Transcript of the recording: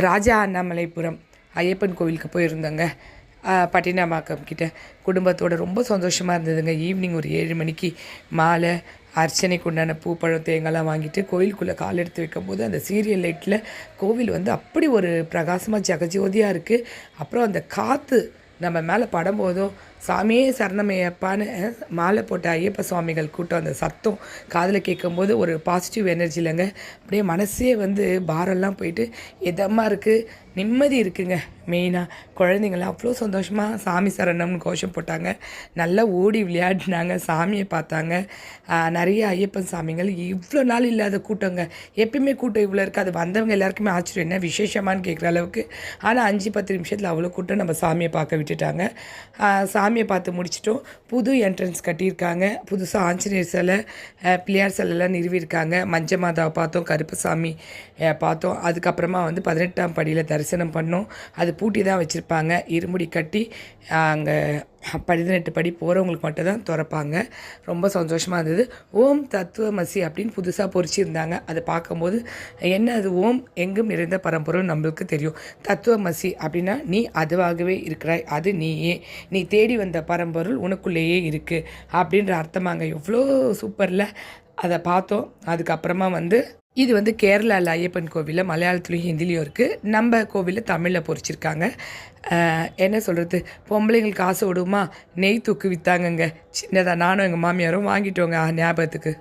ராஜா அண்ணாமலைபுரம் ஐயப்பன் கோவிலுக்கு போயிருந்தோங்க. ஆஹ் பட்டினப்பாக்கம் கிட்ட. குடும்பத்தோட ரொம்ப சந்தோஷமாக இருந்ததுங்க. ஈவினிங் ஒரு ஏழு மணிக்கு மாலை அர்ச்சனைக்கு உண்டான பூப்பழம் தேங்காய்லாம் வாங்கிட்டு கோயிலுக்குள்ளே கால் எடுத்து வைக்கும்போது அந்த சீரியல் லைட்டில் கோவில் வந்து அப்படி ஒரு பிரகாசமாக ஜெகஜோதியாக இருக்குது அப்புறம் அந்த காற்று நம்ம மேலே படும்போதும் சாமியே சரணமையப்பான்னு மாலை போட்ட ஐயப்ப சுவாமிகள் கூட்டம் அந்த சத்தம் காதில் கேட்கும்போது ஒரு பாசிட்டிவ் எனர்ஜி இல்லைங்க அப்படியே மனசே வந்து பாரெல்லாம் போயிட்டு இதமாக இருக்குது நிம்மதி இருக்குங்க. மெயினாக குழந்தைங்களாம் அவ்வளோ சந்தோஷமாக சாமி சரணம்னு கோஷம் போட்டாங்க. நல்லா ஓடி விளையாடினாங்க சாமியை பார்த்தாங்க. நிறைய ஐயப்பன் சாமிகள் இவ்வளோ நாள் இல்லாத கூட்டங்க. எப்பயுமே கூட்டம் இவ்வளோ இருக்காது. வந்தவங்க எல்லாருக்குமே ஆச்சரியம். என்ன விசேஷமானு கேட்குற அளவுக்கு. ஆனால் அஞ்சு பத்து நிமிஷத்தில் அவ்வளோ கூட்டம் நம்ம சாமியை பார்க்க விட்டுட்டாங்க. சாமியை பார்த்து முடிச்சிட்டோம். புது என்ட்ரன்ஸ் கட்டியிருக்காங்க. புதுசாக ஆஞ்சநேயர் சிலை பிள்ளையார் சிலைலாம் நிறுவியிருக்காங்க. மஞ்ச மாதாவை பார்த்தோம் கருப்பசாமி பார்த்தோம். அதுக்கப்புறமா வந்து பதினெட்டாம் படியில் தரிசனம் பண்ணோம். அது பூட்டி தான் வச்சுருப்பாங்க. இருமுடி கட்டி அங்கே பதினெட்டு படி போகிறவங்களுக்கு மட்டும் தான் திறப்பாங்க. ரொம்ப சந்தோஷமாக இருந்தது. ஓம் தத்துவமசி அப்படின்னு புதுசாக பொறிச்சிருந்தாங்க. அதை பார்க்கும்போது என்ன அது? ஓம் எங்கும் நிறைந்த பரம்பொருள் நம்மளுக்கு தெரியும். தத்துவமசி அப்படின்னா நீ அதுவாகவே இருக்கிறாய். அது நீயே. நீ தேடி வந்த பரம்பொருள் உனக்குள்ளேயே இருக்குது அப்படின்ற அர்த்தமாங்க. எவ்வளோ சூப்பரில். அதை பார்த்தோம். அதுக்கப்புறமா வந்து இது வந்து கேரளாவில் ஐயப்பன் கோவிலில் மலையாளத்துலேயும் ஹிந்திலையும் இருக்குது நம்ம கோவிலில் தமிழில் பொறிச்சிருக்காங்க. என்ன சொல்கிறது பொம்பளைங்களுக்கு காசு விடுமா நெய் தூக்கு விற்றாங்கங்க சின்னதாக நானும் எங்கள் மாமியாரும் வாங்கிட்டோங்க ஞாபகத்துக்கு.